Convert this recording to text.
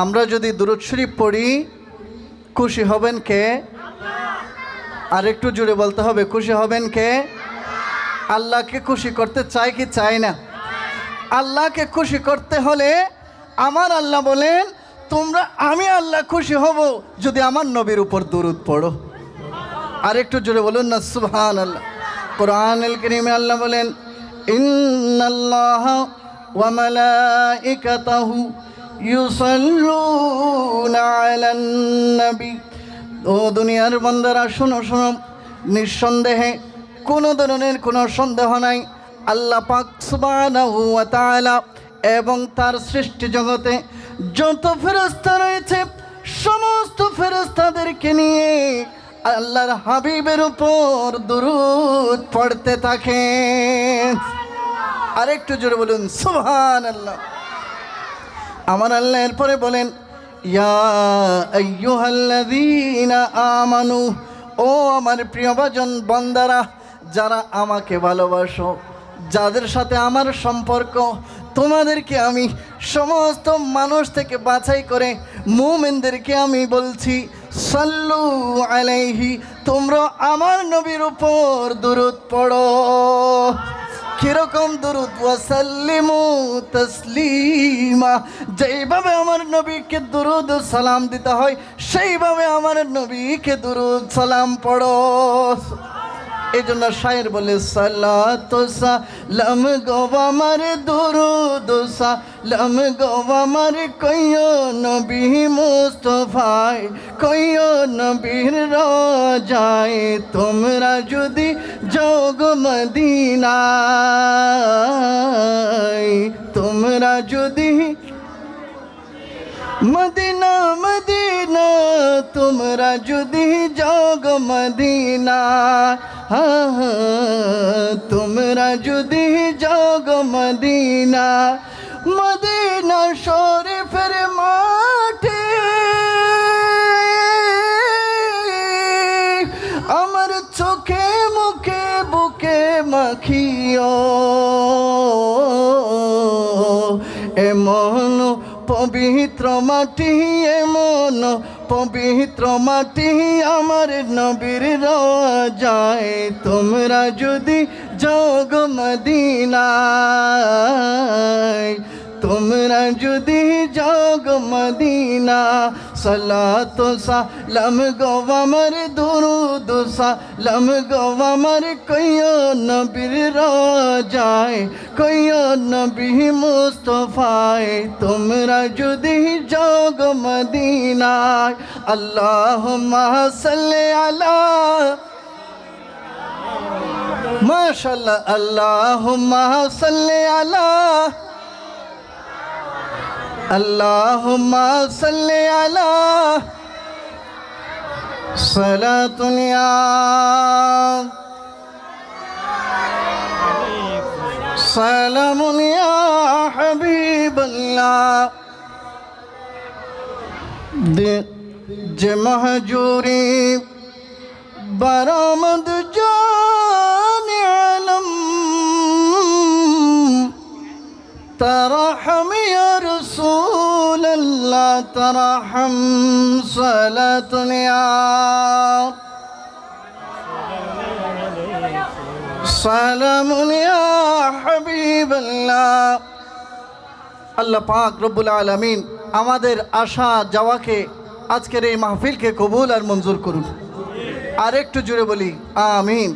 আমরা যদি দুরুদ শরীফ পড়ি, খুশি হবেন কে? আর একটু জুড়ে বলতে হবে, খুশি হবেন কে? আল্লাহকে খুশি করতে চাই কি চাই না? আল্লাহকে খুশি করতে হলে আমার আল্লাহ বলেন, তোমরা, আমি আল্লাহ খুশি হব যদি আমার নবীর উপর দুরুদ পড়ো। আর একটু জোরে বলুন না সুহান আল্লাহ কোরআন করিমে আল্লাহ বলেন, ইন্নাল্লাহ ও দুনিয়ার বান্দারা, শোনো শোনো। নিঃসন্দেহে কোনো ধরনের কোনো সন্দেহ নাই। আল্লাহ পাক এবং তার সৃষ্টি জগতে যত ফেরেশতা রয়েছে, সমস্ত ফেরস্তাদেরকে নিয়ে আল্লাহর হাবিবের উপর দুরুদ পড়তে থাকে আরেকটু জোরে বলুন সুবহান আল্লাহ আমার আল্লাহ এরপরে বলেন আমানু, ও আমার প্রিয়ভাজন বন্দারা, যারা আমাকে ভালোবাসো, যাদের সাথে আমার সম্পর্ক, তোমাদেরকে আমি সমস্ত মানুষ থেকে বাছাই করে মুমেনদেরকে আমি বলছি, সাল্লু আলাইহি, তোমরা আমার নবীর উপর দুরুদ পড়ো। কীরকম দুরুদ? ওয়াসাল্লিমু তসলিমা। যেইভাবে আমার নবীকে দুরুদ সালাম দিতে হয়, সেইভাবে আমার নবীকে দুরুদ সালাম পড়ো। এই জন্য শায়ের বলে, সালাত সালাম গো আমার দুরুদ সালাম গো আমার কইও নবী মুস্তফায় কইও নবীর রাজায় তোমরা যদি যোগ মদিনায়, তোমরা যদি মদিনা মদিনা তোমরা যদি জগ মদিনা হ্যাঁ, হ্যাঁ, তোমরা যদি জগ মদিনা মদিনা শরীফের মাঠে। আমার চোখে মুখে বুকে মাখিও। এমন পবিত্র মাটি এমন পবিত্র মাটি আমার নবীর যায় তোমরা যদি যোগ মদিনায় তোমরা যদি যোগ মদিনা সালাত সালাম গো আমার দুরুদ সালাম গো আমার কইও নবীর রাজায় কইও নবী মুস্তফায় তোমরা যদি যোগ মদিনায় আল্লাহ সাল্লি আলা মাশাল্লাহ আল্লাহ সাল্লি আলা اللہم صلی علی صلاة یا سلام یا حبیب اللہ جمہجوری برامد جو رسول الله ترحم صلاة يا سلام يا حبيب الله আল্লাহ পাক রব্বুল আলমিন আমাদের আশা যাওয়াকে আজকের এই মাহফিলকে কবুল আর মঞ্জুর করুন আর একটু জুড়ে বলি আমিন